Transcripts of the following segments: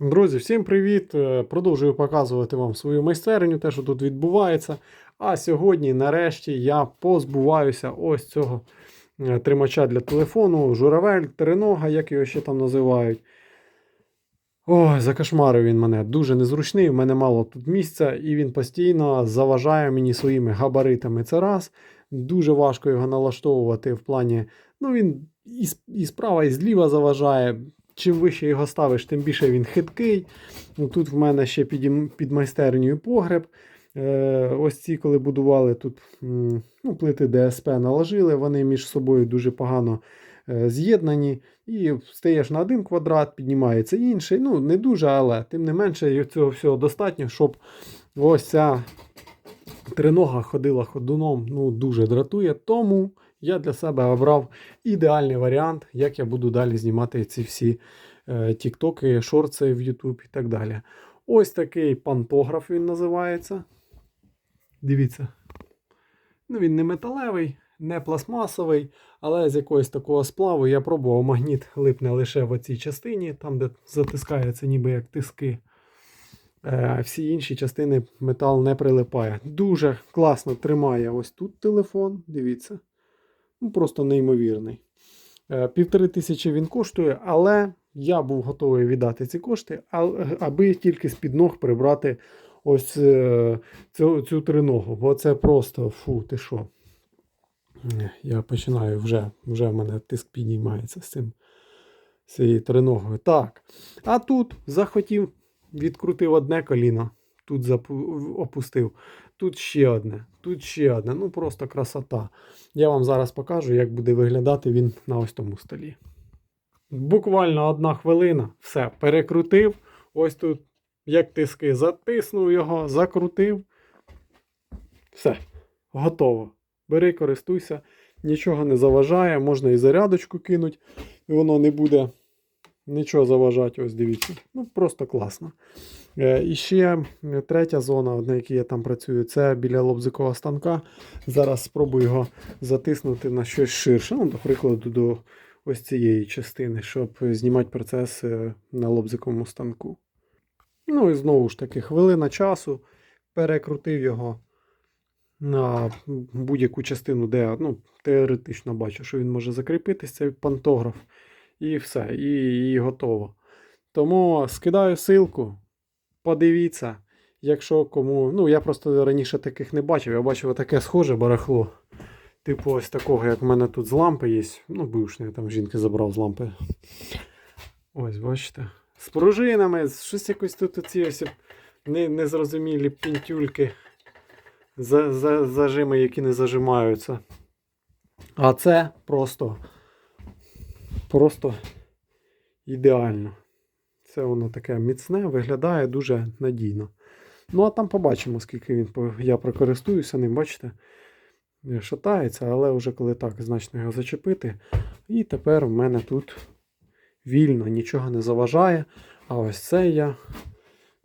Друзі, всім привіт! Е, Продовжую показувати вам свою майстерню, те, що тут відбувається. А сьогодні, нарешті, я позбуваюся ось цього е, тримача для телефону, журавель, тринога, як його ще там називають. Ой, закошмарив він мене. Дуже незручний, в мене мало тут місця, і він постійно заважає мені своїми габаритами. Це раз. Дуже важко його налаштовувати в плані. Ну, він і справа, і зліва заважає. Чим вище його ставиш, тим більше він хиткий. Ну, тут в мене ще під, під майстернею погреб. Е, ось ці, коли будували тут ну, плити ДСП наложили, вони між собою дуже погано е, з'єднані. І стаєш на один квадрат, піднімається інший. Ну, не дуже, але тим не менше цього всього достатньо, щоб ось ця тринога ходила ходуном. Ну, дуже дратує. Тому я для себе обрав ідеальний варіант, як я буду далі знімати ці всі е, тіктоки, шорти в YouTube і так далі. Ось такий пантограф він називається. Дивіться. Ну, він не металевий, не пластмасовий, але з якогось такого сплаву я пробував магніт липне лише в цій частині, там, де затискається ніби як тиски. Е, Всі інші частини метал не прилипає. Дуже класно тримає ось тут телефон. Дивіться. Ну, просто неймовірний. Е, Півтори тисячі він коштує, але я був готовий віддати ці кошти, аби тільки з-під ног прибрати ось е, цю, цю триногу. Бо це просто фу, ти що. Е, Я починаю вже, вже в мене тиск підіймається з цим з цією триногою. Так. А тут захотів, відкрутив одне коліно, тут опустив, тут ще одне, тут ще одне. Ну просто красота. Я вам зараз покажу, як буде виглядати він на ось тому столі. Буквально одна хвилина, все, перекрутив. Ось тут, як тиски, затиснув його, закрутив. Все, готово. Бери, користуйся, нічого не заважає, можна і зарядочку кинути, і воно не буде нічого заважати. Ось дивіться. Ну, просто класно. Е, І ще третя зона, на якій я там працюю, це біля лобзикового станка. Зараз спробую його затиснути на щось ширше. Ну, до прикладу, до ось цієї частини, щоб знімати процес е, на лобзиковому станку. Ну і знову ж таки, хвилина часу. Перекрутив його на будь-яку частину, де ну, теоретично бачу, що він може закріпитись, цей пантограф. І все, і, і готово. Тому скидаю ссылку. Подивіться, якщо кому. Ну, я просто раніше таких не бачив. Я бачив таке схоже барахло. Типу ось такого, як в мене тут з лампи є. Ну, бившний, я там жінки забрав з лампи. Ось, бачите. З пружинами, щось якось тут оці ось не- незрозумілі пінтюльки. За, за, зажими, які не зажимаються. А це просто. Просто ідеально. Це воно таке міцне, виглядає дуже надійно. Ну, а там побачимо, скільки він я прокористуюся ним, бачите, шатається, але вже коли так значно його зачепити. І тепер в мене тут вільно, нічого не заважає. А ось це я,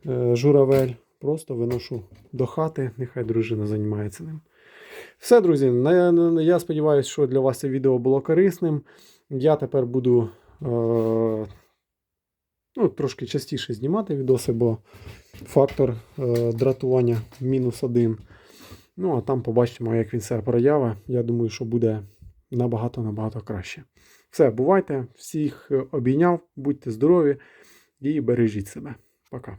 е, журавель, просто виношу до хати, нехай дружина займається ним. Все, друзі, я сподіваюся, що для вас це відео було корисним. Я тепер буду е, ну, трошки частіше знімати відоси, бо фактор е, дратування мінус один. Ну, а там побачимо, як він себе проявить. Я думаю, що буде набагато-набагато краще. Все, бувайте, всіх е, обійняв, будьте здорові і бережіть себе. Пока.